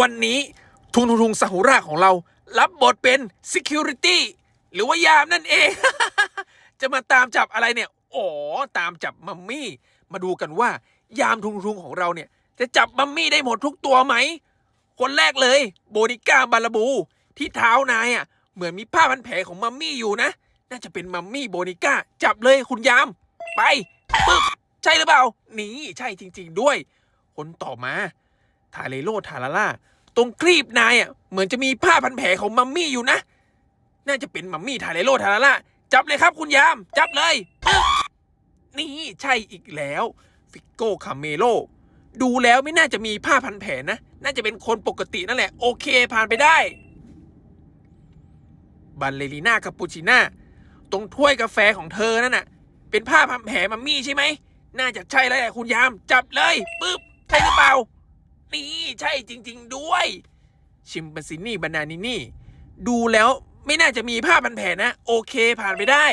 วันนี้ทุงทุงทุงซาฮูระของเรา รับบทเป็น Security หรือว่ายามนั่นเอง จะมาตามจับอะไรเนี่ย อ๋อ ตามจับมัมมี่ มาดูกันว่า ยามทุงทุงของเราเนี่ย จะจับมัมมี่ได้หมดทุกตัวไหม คนแรกเลย โบนิก้าบาลาบู ที่เท้านายอะ เหมือนมีผ้าพันแผลของมัมมี่อยู่นะ น่าจะเป็นมัมมี่โบนิก้า จับเลยคุณยาม ไปปึ๊บใช่หรือเปล่า นี่ใช่จริง ๆ ด้วย คนต่อมา ทาเลโลทาราล่าตรงครีบนายอะเหมือนจะมีผ้าพันแผลของมัมมี่อยู่นะ น่าจะเป็นมัมมี่ทาเลโลทาราล่าจับเลยครับคุณยาม จับเลย นี่ใช่อีกแล้ว ฟิกโก้คาเมโลดูแล้วไม่น่าจะมีผ้าพันแผลนะ น่าจะเป็นคนปกตินั่นแหละ โอเคผ่านไปได้ บัลเลรีน่าคาปูชิน่าตรงถ้วยกาแฟของเธอนั่นน่ะ เป็นผ้าพันแผลมัมมี่ใช่ไหม น่าจะใช่แล้วแหละคุณยาม จับเลยปึ๊บใช่หรือเปล่า นี่ใช่จริง ๆ ด้วย ชิมปันซินี่บานานินี่ ดูแล้วไม่น่าจะมีผ้าพันแผลนะ โอเคผ่านไปได้